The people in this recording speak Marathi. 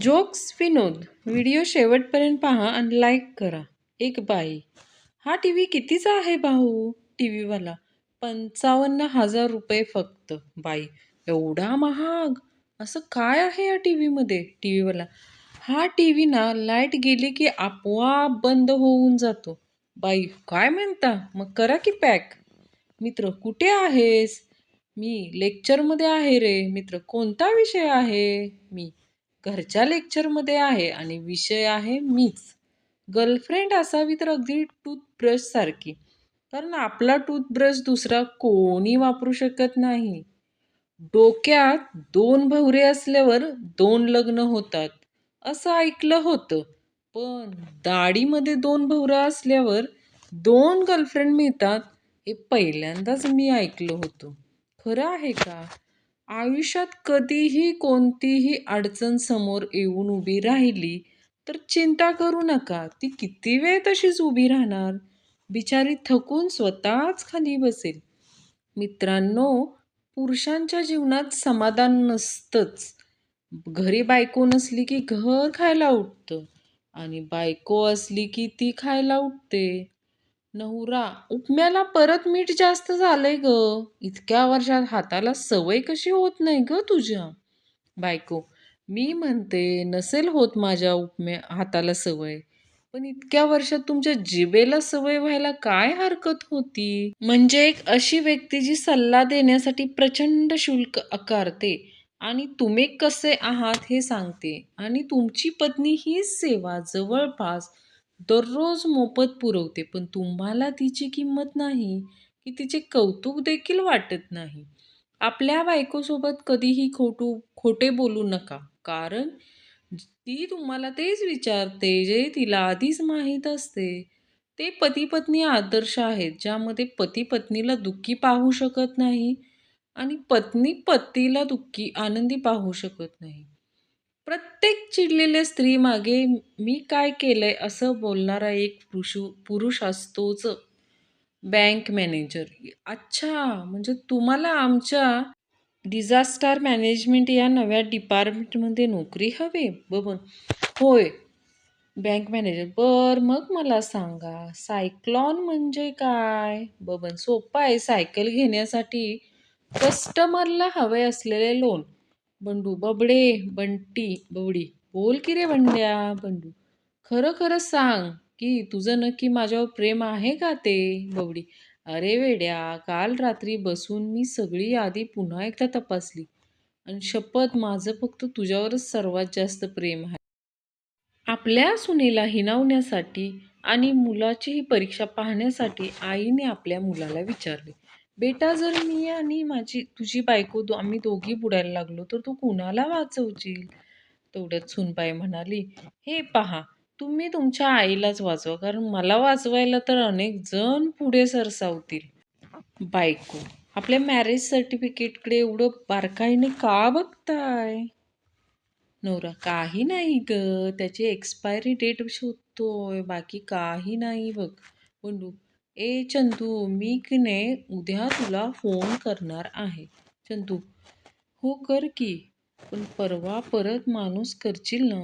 जोक्स विनोद. व्हिडिओ शेवटपर्यंत पहा आणि लाईक करा. एक बाई. हा टी व्ही कितीचा आहे भाऊ? टी व्हीवाला पंचावन्न हजार रुपये फक्त. बाई एवढा महाग? असं काय आहे या टी व्हीमध्ये टी व्हीवाला हा टी व्ही ना लाइट गेली की आपोआप बंद होऊन जातो. बाई काय म्हणता? मग करा की पॅक. मित्र कुठे आहेस? मी लेक्चरमध्ये आहे रे. मित्र कोणता विषय आहे? मी. घरच्या लेक्चरमध्ये आहे आणि विषय आहे मीच. गर्लफ्रेंड असावी तर अगदी टूथब्रश सारखी. कारण आपला टूथब्रश दुसरा कोणी वापरू शकत नाही. डोक्यात दोन भवरे असल्यावर दोन लग्न होतात. असं ऐकलं होतं. पण दाढीमध्ये दोन भवरा असल्यावर दोन गर्लफ्रेंड मिळतात हे पहिल्यांदाच मी ऐकलं होतं. खरं आहे का? आयुष्यात कधीही कोणतीही अडचण समोर येऊन उभी राहिली तर चिंता करू नका. ती किती वेळ तशीच उभी राहणार? बिचारी थकून स्वतःच खाली बसेल. मित्रांनो पुरुषांच्या जीवनात समाधान नसतंच. घरी बायको नसली की घर खायला उठतं आणि बायको असली की ती खायला उठते. नवरा. उपम्याला परत मीठ जास्त झालंय ग. इतक्या वर्षात हाताला सवय कशी होत नाही ग तुझ्या? बायको मी म्हणते नसेल होत माझ्या उपम्या हाताला सवय. पण इतक्या वर्षात तुमच्या जिभेला सवय व्हायला काय हरकत होती? म्हणजे एक अशी व्यक्ती जी सल्ला देण्यासाठी प्रचंड शुल्क आकारते. आणि तुम्ही कसे आहात हे सांगते. आणि तुमची पत्नी हीच सेवा जवळपास दररोज मोफत पुरवते पण तुम्हाला तिची किंमत नाही की तिचे कौतुक देखील वाटत नाही. आपल्या बायकोसोबत कधीही खोटू खोटे बोलू नका कारण ती तुम्हाला तेच विचारते जे तिला आधीच माहीत असते. ते पती पत्नी आदर्श आहेत ज्यामध्ये पती पत्नीला दुःखी पाहू शकत नाही आणि पत्नी पतीला दुःखी आनंदी पाहू शकत नाही. प्रत्येक चिडलेल्या स्त्री मागे मी काय केलंय असं बोलणारा एक पुरुष पुरुष असतोच बँक मॅनेजर अच्छा म्हणजे तुम्हाला आमच्या डिझास्टर मॅनेजमेंट या नव्या डिपार्टमेंटमध्ये नोकरी हवी? बबन. होय बँक मॅनेजर बर मग मला सांगा सायक्लॉन म्हणजे काय? बबन सोपं आहे. सायकल घेण्यासाठी कस्टमरला हवे असलेले लोन बंडू बबडे बंटी बवडी बोल की रे बंड्या बंडू. खरं खरं सांग की तुझं नक्की माझ्यावर प्रेम आहे का ते बवडी अरे वेड्या काल रात्री बसून मी सगळी यादी पुन्हा एकदा तपासली. आणि शपथ माझं फक्त तुझ्यावरच सर्वात जास्त प्रेम आहे. आपल्या सुनेला हिनावण्यासाठी आणि मुलाची ही परीक्षा पाहण्यासाठी आईने आपल्या मुलाला विचारले. बेटा जर मी आणि माझी तुझी बायको दो आम्ही दोघी बुडायला लागलो तर तू कुणाला वाचवशील? तेवढ्यात सुनबाई म्हणाली हे पहा तुम्ही तुमच्या आईलाच वाचवा कारण मला वाचवायला तर अनेक जण पुढे सरसावतील. बायको आपल्या मॅरेज सर्टिफिकेटकडे एवढं बारकाईने का बघताय? नवरा काही नाही ग त्याची एक्सपायरी डेट शोधतोय बाकी काही नाही बघ. पण ए चंदू मी की नाही उद्या तुला फोन करणार आहे. चंदू हो कर की पण परवा परत माणूस करशील ना?